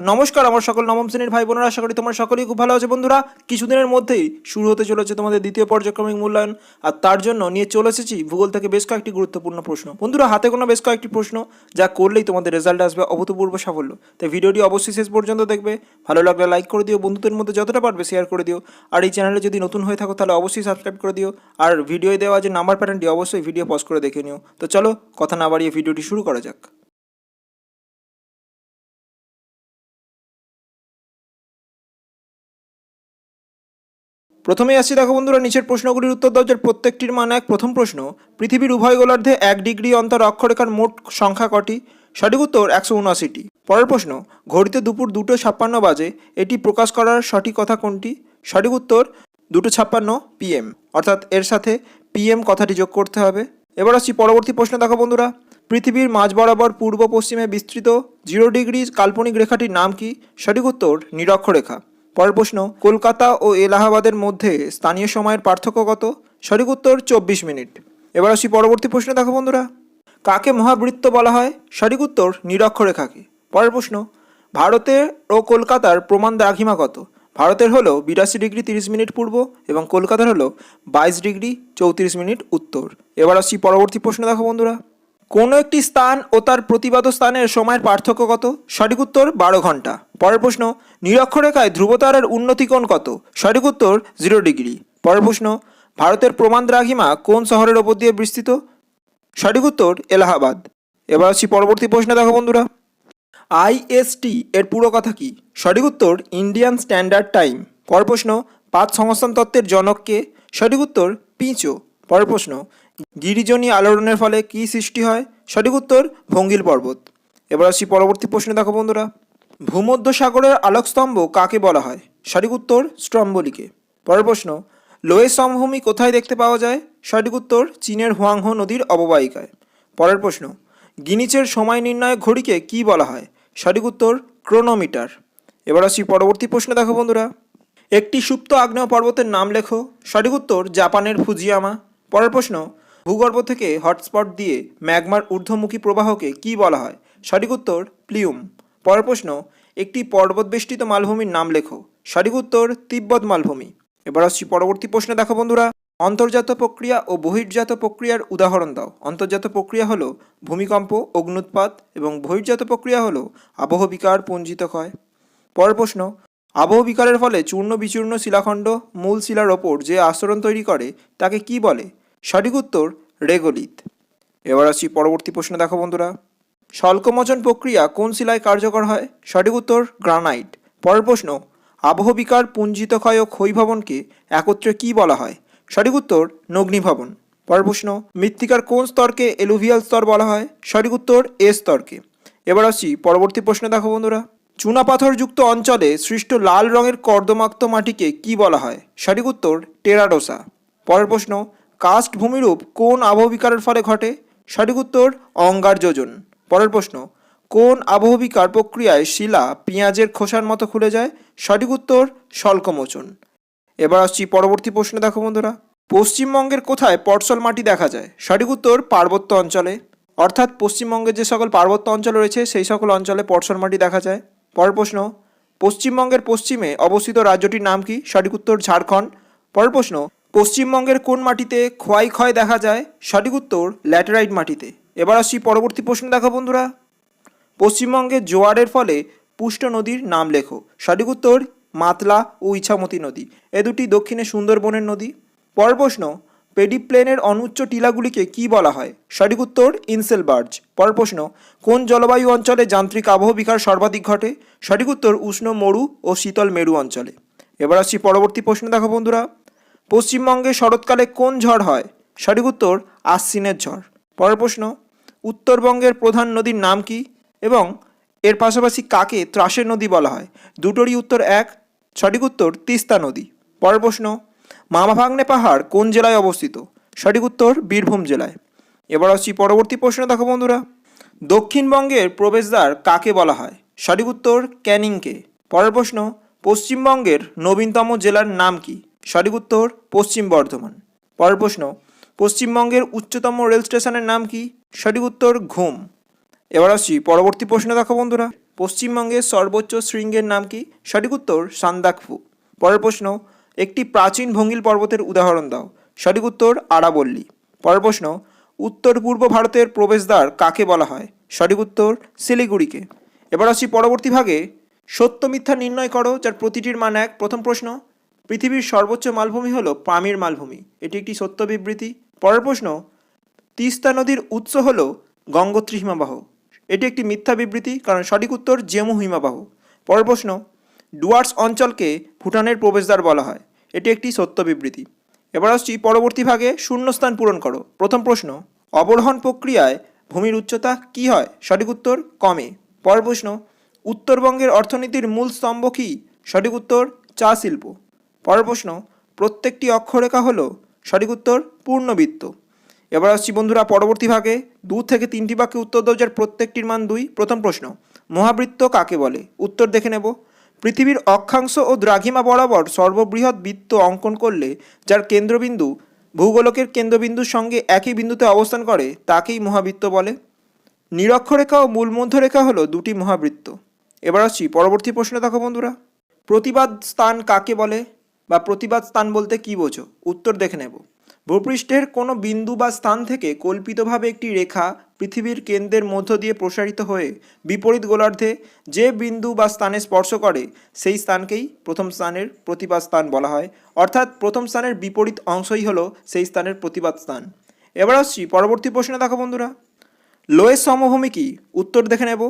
নমস্কার, আমার সকল নবম শ্রেণির ভাই বোনেরা আশা করি তোমরা সকলেই খুব ভালো আছে। বন্ধুরা, কিছুদিনের মধ্যেই শুরু হতে চলেছে তোমাদের দ্বিতীয় পর্যায়ক্রমিক মূল্যায়ন। আর তার জন্য নিয়ে চলে এসেছি ভূগোল থেকে বেশ কয়েকটি গুরুত্বপূর্ণ প্রশ্ন। বন্ধুরা, হাতে কোনো বেশ কয়েকটি প্রশ্ন, যা করলেই তোমাদের রেজাল্ট আসবে অভূতপূর্ব সাফল্য। তাই ভিডিওটি অবশ্যই শেষ পর্যন্ত দেখবে। ভালো লাগলে লাইক করে দিও, বন্ধুদের মধ্যে যতটা পারবে শেয়ার করে দিও। আর এই চ্যানেলে যদি নতুন হয়ে থাকো, তাহলে অবশ্যই সাবস্ক্রাইব করে দিও। আর ভিডিও দেওয়া যে নাম্বার প্যাটার্নটি অবশ্যই ভিডিও পজ করে দেখে নিও। তো চলো, কথা না বাড়িয়ে ভিডিওটি শুরু করা যাক। প্রথমেই আসছি দেখো বন্ধুরা, নিচের প্রশ্নগুলির উত্তর দাও, যার প্রত্যেকটির মান এক। প্রথম প্রশ্ন, পৃথিবীর উভয় গোলার্ধে এক ডিগ্রি অন্তর অক্ষরেখার মোট সংখ্যা কটি? সঠিক উত্তর একশো উনআশিটি। পরের প্রশ্ন, ঘড়িতে দুপুর দুটো ছাপ্পান্ন বাজে, এটি প্রকাশ করার সঠিক কথা কোনটি? সঠিক উত্তর, দুটো ছাপ্পান্ন পিএম অর্থাৎ এর সাথে পিএম কথাটি যোগ করতে হবে। এবার আসছি পরবর্তী প্রশ্ন দেখো বন্ধুরা, পৃথিবীর মাঝ বরাবর পূর্ব পশ্চিমে বিস্তৃত, জিরো ডিগ্রি কাল্পনিক রেখাটির নাম কি? সঠিক উত্তর, নিরক্ষরেখা। পরের প্রশ্ন, কলকাতা ও এলাহাবাদের মধ্যে স্থানীয় সময়ের পার্থক্য কত? সঠিক উত্তর, চব্বিশ মিনিট। এবার আসি পরবর্তী প্রশ্ন, দেখো বন্ধুরা। কাকে মহাবৃত্ত বলা হয়? সঠিক উত্তর নিরক্ষরেখাকে পরের প্রশ্ন, ভারতের ও কলকাতার প্রমাণ দ্রাঘিমা কত? ভারতের হলো বিরাশি ডিগ্রি তিরিশ মিনিট পূর্ব এবং কলকাতার হলো বাইশ ডিগ্রি চৌত্রিশ মিনিট উত্তর। এবার আসছি পরবর্তী প্রশ্ন, দেখো বন্ধুরা। কোনো একটি স্থান ও তার প্রতিবাদ স্থানের সময়ের পার্থক্য কত? সঠিক উত্তর, বারো ঘণ্টা। পরের প্রশ্ন, নিরক্ষরেখায় ধ্রুবতারার উন্নতিকোণ কত? সঠিক উত্তর, জিরো ডিগ্রি। পরের প্রশ্ন, ভারতের প্রমাণ দ্রাঘিমা কোন শহরের ওপর দিয়ে বিস্তৃত? সঠিক উত্তর, এলাহাবাদ। এবার আসছি পরবর্তী প্রশ্ন, দেখো বন্ধুরা। আইএসটি এর পুরো কথা কি? সঠিক উত্তর, ইন্ডিয়ান স্ট্যান্ডার্ড টাইম। পরের প্রশ্ন, পাঁচ সংস্থান তত্ত্বের জনককে সঠিক উত্তর, পিঁচো। পরের প্রশ্ন গিরিজনী আলোড়নের ফলে কি সৃষ্টি হয়? সঠিক উত্তর, ভঙ্গিল পর্বত। এবার আসছি পরবর্তী প্রশ্ন। দেখো বন্ধুরা ভূমধ্য সাগরের আলোকস্তম্ভ কাকে বলা হয়? সঠিক উত্তর, স্ট্রম্বলিকে। পরের প্রশ্ন লোয়ে সমভূমি কোথায় দেখতে পাওয়া যায়? সঠিক উত্তর, চীনের হুয়াংহো নদীর অববাহিকায়। পরের প্রশ্ন, গিনিচের সময় নির্ণায়ক ঘড়িকে কি বলা হয়? সঠিক উত্তর, ক্রোনোমিটার। এবার আসি পরবর্তী প্রশ্ন। দেখো বন্ধুরা, একটি সুপ্ত আগ্নেয় পর্বতের নাম লেখো। সঠিক উত্তর, জাপানের ফুজিয়ামা। পরের প্রশ্ন ভূগর্ভ থেকে হটস্পট দিয়ে ম্যাগমার ঊর্ধ্বমুখী প্রবাহকে কি বলা হয়? সঠিক উত্তর, প্লিউম। পরের প্রশ্ন, একটি পর্বতবেষ্টিত মালভূমির নাম লেখো। সঠিক উত্তর, তিব্বত মালভূমি। এবার আসছি পরবর্তী প্রশ্ন, দেখো বন্ধুরা। অন্তর্জাত প্রক্রিয়া ও বহির্জাত প্রক্রিয়ার উদাহরণ দাও। অন্তর্জাত প্রক্রিয়া হলো ভূমিকম্প, অগ্নুৎপাত এবং বহির্জাত প্রক্রিয়া হলো আবহ বিকার পুঞ্জিত ক্ষয় পরের প্রশ্ন, আবহ বিকারের ফলে চূর্ণ বিচূর্ণ শিলাখণ্ড, মূল শিলার ওপর যে আস্তরণ তৈরি করে, তাকে কি বলে? সঠিক উত্তর রেগোলিত এবার আসছি পরবর্তী প্রশ্ন দেখো বন্ধুরা। স্বল্পমোচন প্রক্রিয়া কোন শিলায় কার্যকর হয়? সঠিক উত্তর গ্রানাইট। পরের প্রশ্ন, আবহবিকার পুঞ্জিত ক্ষয় ও ক্ষয়ভবনকে একত্রে কি বলা হয়? সঠিক উত্তর নগ্নিভবন। পরের প্রশ্ন, মৃত্তিকার কোন স্তরকে এলুভিয়াল স্তর বলা হয়? সঠিক উত্তর এ স্তরকে। এবার আসছি পরবর্তী প্রশ্ন দেখো বন্ধুরা। চুনাপাথরযুক্ত অঞ্চলে সৃষ্ট লাল রঙের কর্দমাক্ত মাটিকে কি বলা হয়? সঠিক উত্তর টেরাডোসা। পরের প্রশ্ন কাস্ট ভূমিরূপ কোন আবহবিকারের ফলে ঘটে? সঠিক উত্তর, অঙ্গার যোজন। পরের প্রশ্ন, কোন আবহবিকার প্রক্রিয়ায় শিলা পেঁয়াজের খোসার মতো খুলে যায়? সঠিক উত্তর, স্বল্পমোচন। এবার আসছি পরবর্তী প্রশ্নে, দেখো বন্ধুরা। পশ্চিমবঙ্গের কোথায় পটসল মাটি দেখা যায়? সঠিক উত্তর, পার্বত্য অঞ্চলে। অর্থাৎ পশ্চিমবঙ্গের যে সকল পার্বত্য অঞ্চল রয়েছে, সেই সকল অঞ্চলে পটসল মাটি দেখা যায়। পরের প্রশ্ন, পশ্চিমবঙ্গের পশ্চিমে অবস্থিত রাজ্যটির নাম কি? সঠিক উত্তর, ঝাড়খণ্ড। পরের প্রশ্ন পশ্চিমবঙ্গের কোন মাটিতে ক্ষয় ক্ষয় দেখা যায়? সঠিক উত্তর, ল্যাটেরাইট মাটিতে। এবার আসছি পরবর্তী প্রশ্ন দেখো বন্ধুরা। পশ্চিমবঙ্গে জোয়ারের ফলে পুষ্ট নদীর নাম লেখো। সঠিক উত্তর, মাতলা ও ইছামতি নদী। এ দুটি দক্ষিণে সুন্দরবনের নদী। পরের প্রশ্ন, পেডিপ্লেনের অনুচ্চ টিলাগুলিকে কি বলা হয়? সঠিক উত্তর, ইনসেলবার্জ। পর প্রশ্ন, কোন জলবায়ু অঞ্চলে যান্ত্রিক আবহবিকার সর্বাধিক ঘটে? সঠিক উত্তর, উষ্ণ, মরু ও শীতল মেরু অঞ্চলে। এবার আসছি পরবর্তী প্রশ্ন দেখো বন্ধুরা। পশ্চিমবঙ্গে শরৎকালে কোন ঝড় হয়? সঠিক উত্তর, আশ্বিনের ঝড়। পরের প্রশ্ন, উত্তরবঙ্গের প্রধান নদীর নাম কি এবং এর পাশাপাশি কাকে ত্রাসের নদী বলা হয়? দুটোরই উত্তর এক, সঠিক উত্তর তিস্তা নদী। পরের প্রশ্ন, মামাভাগ্নে পাহাড় কোন জেলায় অবস্থিত? সঠিক উত্তর, বীরভূম জেলায়। এবার আসছি পরবর্তী প্রশ্ন দেখো বন্ধুরা। দক্ষিণবঙ্গের প্রবেশদ্বার কাকে বলা হয়? সঠিক উত্তর, ক্যানিংকে। পরের প্রশ্ন, পশ্চিমবঙ্গের নবীনতম জেলার নাম কি? সঠিক উত্তর পশ্চিম বর্ধমান। পরের প্রশ্ন, পশ্চিমবঙ্গের উচ্চতম রেল স্টেশনের নাম কি? সঠিক উত্তর, ঘুম। এবার আসছি পরবর্তী প্রশ্ন দেখো বন্ধুরা। পশ্চিমবঙ্গের সর্বোচ্চ শৃঙ্গের নাম কি? সঠিক উত্তর, সান্দাকফু। পরের প্রশ্ন, একটি প্রাচীন ভঙ্গিল পর্বতের উদাহরণ দাও। সঠিক উত্তর, আরাবল্লী। পরের প্রশ্ন, উত্তর পূর্ব ভারতের প্রবেশদ্বার কাকে বলা হয়? সঠিক উত্তর, শিলিগুড়িকে। এবার আসছি পরবর্তী ভাগে। সত্য মিথ্যা নির্ণয় করো, যার প্রতিটির মান এক। প্রথম প্রশ্ন পৃথিবীর সর্বোচ্চ মালভূমি হলো পামির মালভূমি। এটি একটি সত্য বিবৃতি। পরের প্রশ্ন, তিস্তা নদীর উৎস হল গঙ্গোত্রী হিমাবাহ। এটি একটি মিথ্যা বিবৃতি, কারণ সঠিক উত্তর জেমু হিমাবাহ। পরের প্রশ্ন, ডুয়ার্স অঞ্চলকে ভুটানের প্রবেশদ্বার বলা হয়। এটি একটি সত্য বিবৃতি। এবার আসছি পরবর্তী ভাগে, শূন্যস্থান পূরণ করো। প্রথম প্রশ্ন, অবরোহণ প্রক্রিয়ায় ভূমির উচ্চতা কি হয়? সঠিক উত্তর, কমে। পরের প্রশ্ন, উত্তরবঙ্গের অর্থনীতির মূল স্তম্ভ কী? সঠিক উত্তর, চা শিল্প। পরের প্রশ্ন, প্রত্যেকটি অক্ষরেখা হল সঠিক উত্তর পূর্ণবৃত্ত। এবার আসছি বন্ধুরা পরবর্তী ভাগে, দু থেকে তিনটি বাক্যে উত্তর দাও যার প্রত্যেকটির মান দুই। প্রথম প্রশ্ন, মহাবৃত্ত কাকে বলে? উত্তর দেখে নেব। পৃথিবীর অক্ষাংশ ও দ্রাঘিমা বরাবর সর্ববৃহৎ বৃত্ত অঙ্কন করলে যার কেন্দ্রবিন্দু ভূগোলকের কেন্দ্রবিন্দুর সঙ্গে একই বিন্দুতে অবস্থান করে, তাকেই মহাবৃত্ত বলে। নিরক্ষরেখা ও মূলমধ্যরেখা হলো দুটি মহাবৃত্ত। এবার আসছি পরবর্তী প্রশ্ন দেখো বন্ধুরা। প্রতিবাদ স্থান কাকে বলে? বা প্রতিবাদ স্থান বলতে কী বোঝো? উত্তর দেখে নেব। ভূপৃষ্ঠের কোনো বিন্দু বা স্থান থেকে কল্পিতভাবে একটি রেখা পৃথিবীর কেন্দ্রের মধ্য দিয়ে প্রসারিত হয়ে বিপরীত গোলার্ধে যে বিন্দু বা স্থানে স্পর্শ করে, সেই স্থানকেই প্রথম স্থানের প্রতিবাদ স্থান বলা হয়। অর্থাৎ প্রথম স্থানের বিপরীত অংশই হলো সেই স্থানের প্রতিবাদ স্থান। এবার আসছি পরবর্তী প্রশ্নে দেখো বন্ধুরা। লোয়ের সমভূমি কি? উত্তর দেখে নেব।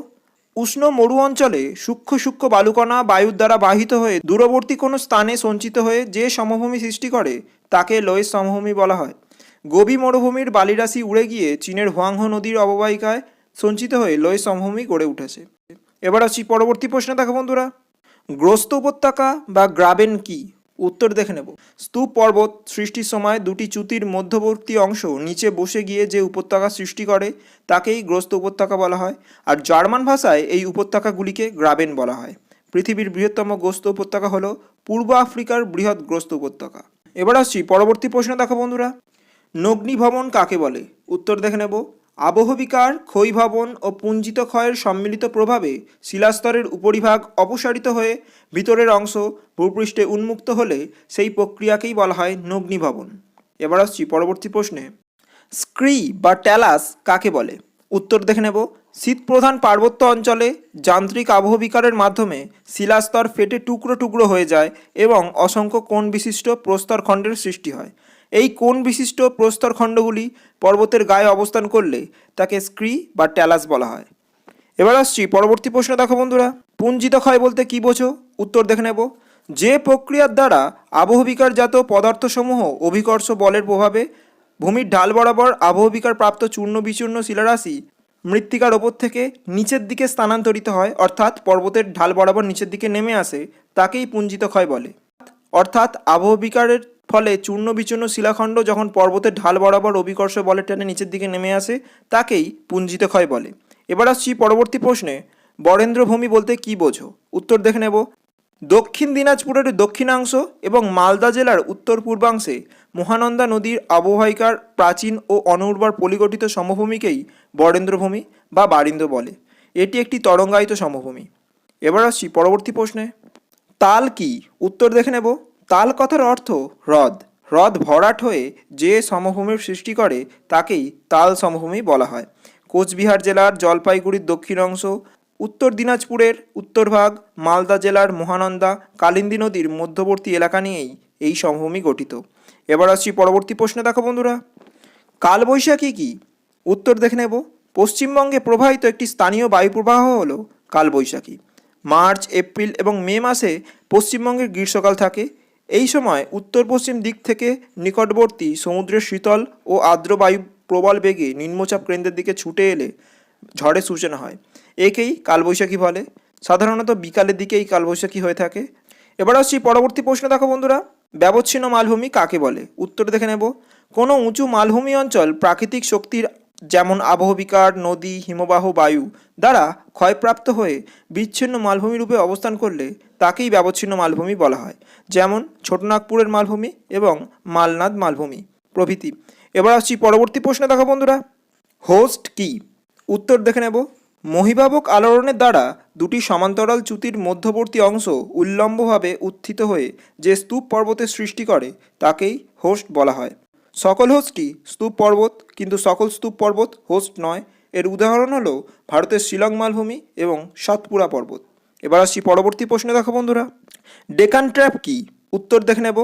উষ্ণ মরু অঞ্চলে সূক্ষ্ম সূক্ষ্ম বালুকণা বায়ুর দ্বারা বাহিত হয়ে দূরবর্তী কোনো স্থানে সঞ্চিত হয়ে যে সমভূমি সৃষ্টি করে, তাকে লোয়ের সমভূমি বলা হয়। গোবি মরুভূমির বালিরাশি উড়ে গিয়ে চীনের হোয়াংহো নদীর অববাহিকায় সঞ্চিত হয়ে লোয়ের সমভূমি গড়ে উঠেছে। এবার আসছি পরবর্তী প্রশ্নে দেখো বন্ধুরা। গ্রস্ত উপত্যকা বা গ্রাবেন কি? উত্তর দেখে নেব। স্তূপ পর্বত সৃষ্টির সময় দুটি চ্যুতির মধ্যবর্তী অংশ নিচে বসে গিয়ে যে উপত্যকা সৃষ্টি করে, তাকেই গ্রস্ত উপত্যকা বলা হয়। আর জার্মান ভাষায় এই উপত্যকাগুলিকে গ্রাবেন বলা হয়। পৃথিবীর বৃহত্তম গ্রস্ত উপত্যকা হলো পূর্ব আফ্রিকার বৃহৎ গ্রস্ত উপত্যকা। এবার আসছি পরবর্তী প্রশ্ন দেখো বন্ধুরা। নগ্নি ভবন কাকে বলে? উত্তর দেখে নেব। আবহবিকার, ক্ষয়ভবন ও পুঞ্জিত ক্ষয়ের সম্মিলিত প্রভাবে শিলাস্তরের উপরিভাগ অপসারিত হয়ে ভিতরের অংশ ভূপৃষ্ঠে উন্মুক্ত হলে সেই প্রক্রিয়াকেই বলা হয় নগ্নিভবন। এবার আসছি পরবর্তী প্রশ্নে। স্ক্রি বা ট্যালাস কাকে বলে? উত্তর দেখে নেব। শীতপ্রধান পার্বত্য অঞ্চলে যান্ত্রিক আবহবিকারের মাধ্যমে শিলাস্তর ফেটে টুকরো টুকরো হয়ে যায় এবং অসংখ্য কোণ বিশিষ্ট প্রস্তরখণ্ডের সৃষ্টি হয়। এই কোণ বিশিষ্ট প্রস্তরখণ্ডগুলি পর্বতের গায়ে অবস্থান করলে তাকে স্ক্রি বা ট্যালাস বলা হয়? এবার আসছি পরবর্তী প্রশ্ন দেখো বন্ধুরা। পুঞ্জিত ক্ষয় বলতে কী বোঝো? উত্তর দেখে নেব। যে প্রক্রিয়ার দ্বারা আবহবিকারজাত পদার্থসমূহ অভিকর্ষ বলের প্রভাবে ভূমির ঢাল বরাবর আবহবিকার প্রাপ্ত চূর্ণ বিচূর্ণ শিলারাশি মৃত্তিকার ওপর থেকে নিচের দিকে স্থানান্তরিত হয়, অর্থাৎ পর্বতের ঢাল বরাবর নিচের দিকে নেমে আসে, তাকেই পুঞ্জিত ক্ষয় বলে। অর্থাৎ আবহবিকারের ফলে চূর্ণ বিচূর্ণ শিলাখণ্ড যখন পর্বতের ঢাল বরাবর অভিকর্ষ বলের টানে নিচের দিকে নেমে আসে, তাকেই পুঞ্জিত ক্ষয় বলে। এবার আসছি পরবর্তী প্রশ্নে। বরেন্দ্রভূমি বলতে কী বোঝো? উত্তর দেখে নেব। দক্ষিণ দিনাজপুরের দক্ষিণাংশ এবং মালদা জেলার উত্তর পূর্বাংশে মহানন্দা নদীর আবহায়িকার প্রাচীন ও অনুর্বর পলিগঠিত সমভূমিকেই বরেন্দ্রভূমি বা বারিন্দ বলে। এটি একটি তরঙ্গায়িত সমভূমি। এবার আসছি পরবর্তী প্রশ্নে। তাল কি? উত্তর দেখে নেব। তাল কথার অর্থ হ্রদ। হ্রদ ভরাট হয়ে যে সমভূমির সৃষ্টি করে, তাকেই তাল সমভূমি বলা হয়। কোচবিহার জেলার জলপাইগুড়ির দক্ষিণ অংশ, উত্তর দিনাজপুরের উত্তরভাগ মালদা জেলার মহানন্দা, কালিন্দী নদীর মধ্যবর্তী এলাকা নিয়েই এই সমভূমি গঠিত। এবার আসছি পরবর্তী প্রশ্ন দেখো বন্ধুরা। কালবৈশাখী কি? উত্তর দেখে নেব। পশ্চিমবঙ্গে প্রবাহিত একটি স্থানীয় বায়ুপ্রবাহ হল কালবৈশাখী। মার্চ, এপ্রিল এবং মে মাসে পশ্চিমবঙ্গের গ্রীষ্মকাল থাকে। এই সময় উত্তর পশ্চিম দিক থেকে নিকটবর্তী সমুদ্রের শীতল ও আর্দ্র বায়ু প্রবল বেগে নিম্নচাপ কেন্দ্রের দিকে ছুটে এলে ঝড়ের সূচনা হয়। একেই কালবৈশাখী বলে। সাধারণত বিকালের দিকে এই কালবৈশাখী হয়ে থাকে। এবার আসছি পরবর্তী প্রশ্ন দেখো বন্ধুরা। ব্যবচ্ছিন্ন মালভূমি কাকে বলে? উত্তর দেখে নেব। কোনো উঁচু মালভূমি অঞ্চল প্রাকৃতিক শক্তির যেমন আবহবিকার, নদী, হিমবাহ, বায়ু দ্বারা ক্ষয়প্রাপ্ত হয়ে বিচ্ছিন্ন মালভূমি রূপে অবস্থান করলে তাকেই ব্যবচ্ছিন্ন মালভূমি বলা হয়। যেমন ছোটনাগপুরের মালভূমি এবং মালনাদ মালভূমি। প্রভৃতি। এবার আসছি পরবর্তী প্রশ্নে দেখো বন্ধুরা। হোস্ট কি? উত্তর দেখে নেব। মহিভাবক আলোড়নের দ্বারা দুটি সমান্তরাল চ্যুতির মধ্যবর্তী অংশ উল্লম্বভাবে উত্থিত হয়ে যে স্তূপ পর্বতের সৃষ্টি করে, তাকেই হোস্ট বলা হয়। সকল হোস্টই স্তূপ পর্বত, কিন্তু সকল স্তূপ পর্বত হোস্ট নয়। এর উদাহরণ হলো ভারতের শিলং মালভূমি এবং সাতপুরা পর্বত। এবার আসছি পরবর্তী প্রশ্নে দেখো বন্ধুরা। ডেকান ট্র্যাপ কি? উত্তর দেখে নেব।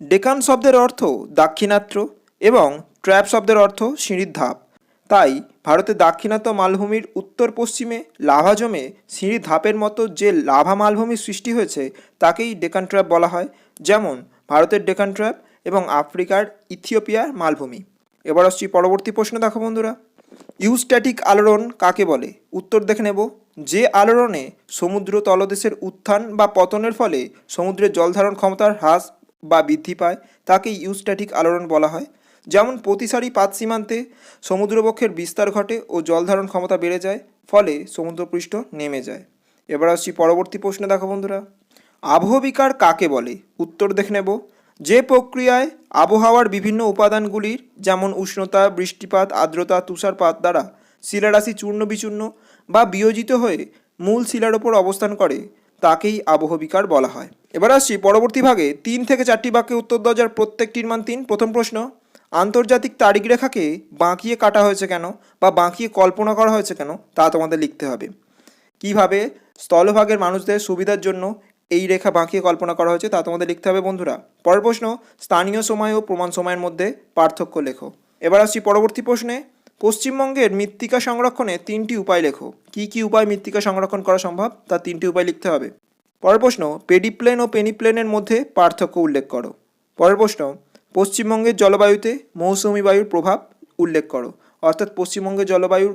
ডেকান শব্দের অর্থ দাক্ষিণাত্য এবং ট্র্যাপ শব্দের অর্থ সিঁড়ির ধাপ। তাই ভারতের দাক্ষিণাত্য মালভূমির উত্তর পশ্চিমে লাভা জমে সিঁড়ি ধাপের মতো যে লাভা মালভূমির সৃষ্টি হয়েছে, তাকেই ডেকান ট্র্যাপ বলা হয়। যেমন ভারতের ডেকান ট্র্যাপ এবং আফ্রিকার ইথিওপিয়ার মালভূমি। এবার আসছি পরবর্তী প্রশ্ন দেখো বন্ধুরা। ইউস্ট্যাটিক আলোড়ন কাকে বলে? উত্তর দেখে নেব। যে আলোড়নে সমুদ্র তলদেশের উত্থান বা পতনের ফলে সমুদ্রের জলধারণ ক্ষমতার হ্রাস বা বৃদ্ধি পায় তাকে ইউস্ট্যাটিক আলোড়ন বলা হয়। যেমন প্রতিসারি পাত সীমান্তে সমুদ্রবক্ষের বিস্তার ঘটে ও জলধারণ ক্ষমতা বেড়ে যায়, ফলে সমুদ্রপৃষ্ঠ নেমে যায়। এবার আসছি পরবর্তী প্রশ্নে, দেখো বন্ধুরা। আবহবিকার কাকে বলে? উত্তর দেখে নেব। যে প্রক্রিয়ায় আবহাওয়ার বিভিন্ন উপাদানগুলির যেমন উষ্ণতা, বৃষ্টিপাত, আর্দ্রতা, তুষারপাত দ্বারা শিলারাশি চূর্ণ বিচূর্ণ বা বিয়োজিত হয়ে মূল শিলার ওপর অবস্থান করে, তাকেই আবহবিকার বলা হয়। এবার আসছি পরবর্তী ভাগে। তিন থেকে চারটি বাক্যে উত্তর যার প্রত্যেকটির মান তিন। প্রথম প্রশ্ন, আন্তর্জাতিক তারিখ রেখাকে বাঁকিয়ে কাটা হয়েছে কেন বা বাঁকিয়ে কল্পনা করা হয়েছে কেন তা তোমাদের লিখতে হবে। কীভাবে স্থলভাগের মানুষদের সুবিধার জন্য এই রেখা বাঁকিয়ে কল্পনা করা হয়েছে, তা তোমাদের লিখতে হবে বন্ধুরা। পরের প্রশ্ন, স্থানীয় সময় ও প্রমাণ সময়ের মধ্যে পার্থক্য লেখো। এবার আসছি পরবর্তী প্রশ্নে। পশ্চিমবঙ্গের মৃত্তিকা সংরক্ষণে তিনটি উপায় লেখো। কি কি উপায় মৃত্তিকা সংরক্ষণ করা সম্ভব? তার তিনটি উপায় লিখতে হবে। পরের প্রশ্ন, পেডিপ্লেন ও পেনিপ্লেনের মধ্যে পার্থক্য উল্লেখ করো। পরের প্রশ্ন, পশ্চিমবঙ্গের জলবায়ুতে মৌসুমি বায়ুর প্রভাব উল্লেখ করো। অর্থাৎ পশ্চিমবঙ্গের জলবায়ুর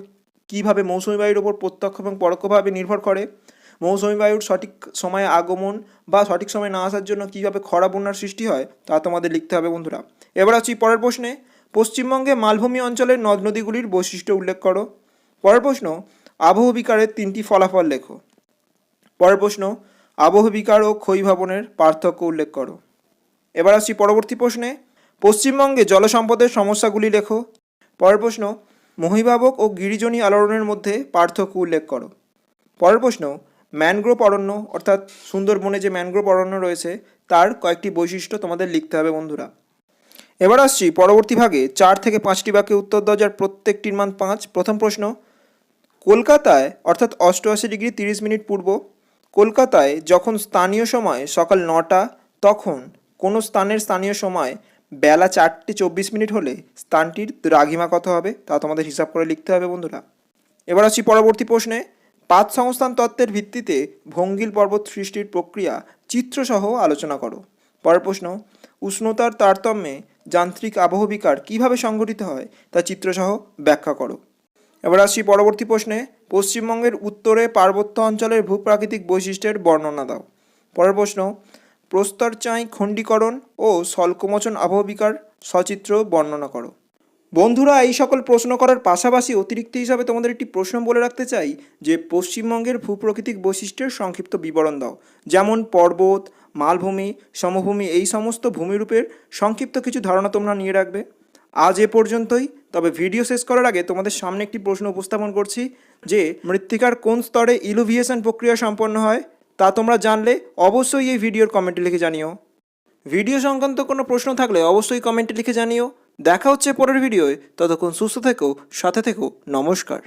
কীভাবে মৌসুমি বায়ুর ওপর প্রত্যক্ষ এবং পরোক্ষভাবে নির্ভর করে? মৌসুমি বায়ুর সঠিক সময়ে আগমন বা সঠিক সময় না আসার জন্য কীভাবে খরা বন্যার সৃষ্টি হয়, তা তোমাদের লিখতে হবে বন্ধুরা। এবার আছি পরের প্রশ্নে। পশ্চিমবঙ্গে মালভূমি অঞ্চলের নদ নদীগুলির বৈশিষ্ট্য উল্লেখ করো। পরের প্রশ্ন আবহবিকারের তিনটি ফলাফল লেখো। পরের প্রশ্ন আবহবিকার ও ক্ষয়ীভবনের পার্থক্য উল্লেখ করো। এবার আসছি পরবর্তী প্রশ্নে। পশ্চিমবঙ্গে জলসম্পদের সমস্যাগুলি লেখো। পরের প্রশ্ন মহিভাবক ও গিরিজনী আলোড়নের মধ্যে পার্থক্য উল্লেখ করো। পরের প্রশ্ন ম্যানগ্রোভ অরণ্য, অর্থাৎ সুন্দরবনে যে ম্যানগ্রোভ অরণ্য রয়েছে, তার কয়েকটি বৈশিষ্ট্য তোমাদের লিখতে হবে বন্ধুরা। এবার আসছি পরবর্তী ভাগে, চার থেকে পাঁচটি বাক্যে উত্তর যার প্রত্যেকটির মান পাঁচ। প্রথম প্রশ্ন, কলকাতায়, অর্থাৎ অষ্টআশি ডিগ্রি তিরিশ মিনিট পূর্ব, কলকাতায় যখন স্থানীয় সময় সকাল নটা, তখন কোনো স্থানের স্থানীয় সময় বেলা চারটে চব্বিশ মিনিট হলে স্থানটির দ্রাঘিমা কত হবে, তা তোমাদের হিসাব করে লিখতে হবে বন্ধুরা। এবার আসছি পরবর্তী প্রশ্নে পাত সংস্থান তত্ত্বের ভিত্তিতে ভঙ্গিল পর্বত সৃষ্টির প্রক্রিয়া চিত্রসহ আলোচনা করো। পরের প্রশ্ন, উষ্ণতার তারতম্যে যান্ত্রিক আবহবিকার কীভাবে সংঘটিত হয় তা চিত্রসহ ব্যাখ্যা করো। এবার আসছি পরবর্তী প্রশ্নে, পশ্চিমবঙ্গের উত্তরে পার্বত্য অঞ্চলের ভূপ্রাকৃতিক বৈশিষ্ট্যের বর্ণনা দাও। পরের প্রশ্ন প্রস্তর চাই খণ্ডীকরণ ও স্বল্পমোচন আবহবিকার সচিত্র বর্ণনা করো। বন্ধুরা, এই সকল প্রশ্ন করার পাশাপাশি অতিরিক্ত হিসাবে তোমাদের একটি প্রশ্ন বলে রাখতে চাই যে, পশ্চিমবঙ্গের ভূপ্রাকৃতিক বৈশিষ্ট্যের সংক্ষিপ্ত বিবরণ দাও। যেমন পর্বত, মালভূমি, সমভূমি, এই সমস্ত ভূমিরূপের সংক্ষিপ্ত কিছু ধারণা তোমরা নিয়ে রাখবে। আজ এ পর্যন্তই। তবে ভিডিও শেষ করার আগে তোমাদের সামনে একটি প্রশ্ন উপস্থাপন করছি যে, মৃত্তিকার কোন স্তরে ইলুভিয়েশন প্রক্রিয়া সম্পন্ন হয়? তা তোমরা জানলে অবশ্যই এই ভিডিওর কমেন্টে লিখে জানিও। ভিডিও সংক্রান্ত কোনো প্রশ্ন থাকলে অবশ্যই কমেন্টে লিখে জানিও। দেখা হচ্ছে পরের ভিডিওয়। ততক্ষণ সুস্থ থেকো সাথে থেকো নমস্কার।